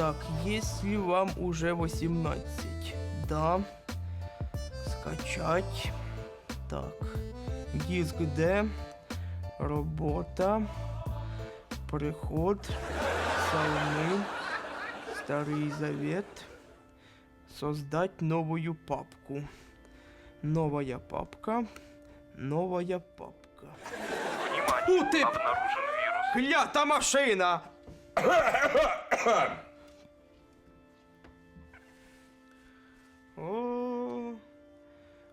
Так, если вам уже 18. Да. Скачать. Так. Диск Д. Робота. Приход. Псалмы. Старый Завет. Создать новую папку. Новая папка. Новая папка. Внимание, У ты- обнаружен вирус. Клята машина!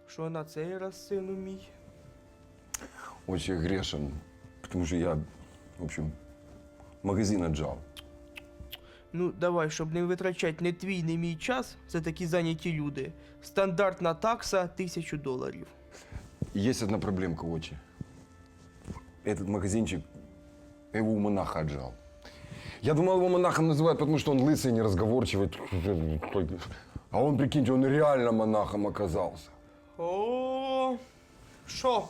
що на цей раз, сину мій? Очень грешен, потому что я, в общем, магазин отжал. Ну, давай, щоб не витрачати не твій, не мій час, це такі зайняті люди. Стандартна такса тисячу доларів. Есть одна проблемка, Очи. Этот магазинчик, я его у монаха отжал. Я думал, его монахом называют, потому что он лысый, неразговорчивый. А он, прикиньте, он реально монахом оказался. О, що?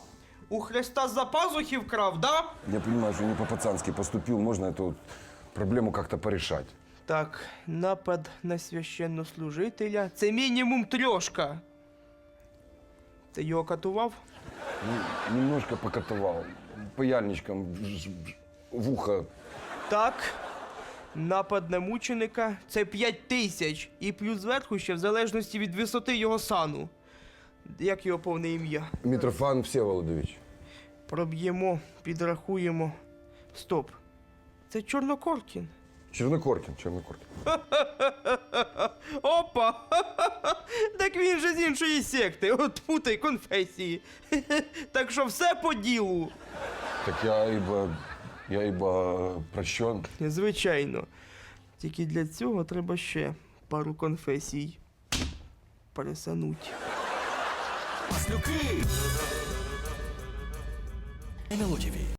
У Христа за пазухи вкрав, да? Я понимаю, что не по-пацански поступил, можно эту вот проблему как-то порешать. Так, напад на священнослужителя це мінімум трьошка. Ти його катував? Ну, Немножко покатывал, паяльничком в ж- в ухо. Так. Напад на мученика це 5 тисяч. І плюс зверху ще в залежності від висоти його сану. Як його повне ім'я? Митрофан Всеволодович. Проб'ємо, підрахуємо. Стоп. Це Чорнокоркін. Чернокоркин, Чернокоркин. Опа! Так він же з іншої секти. От путай конфесії. Так що все по ділу. Так я ибо, я ибо прощен. Звичайно. Тільки для цього треба ще пару конфесій пересануть. Маслюки! ТВ.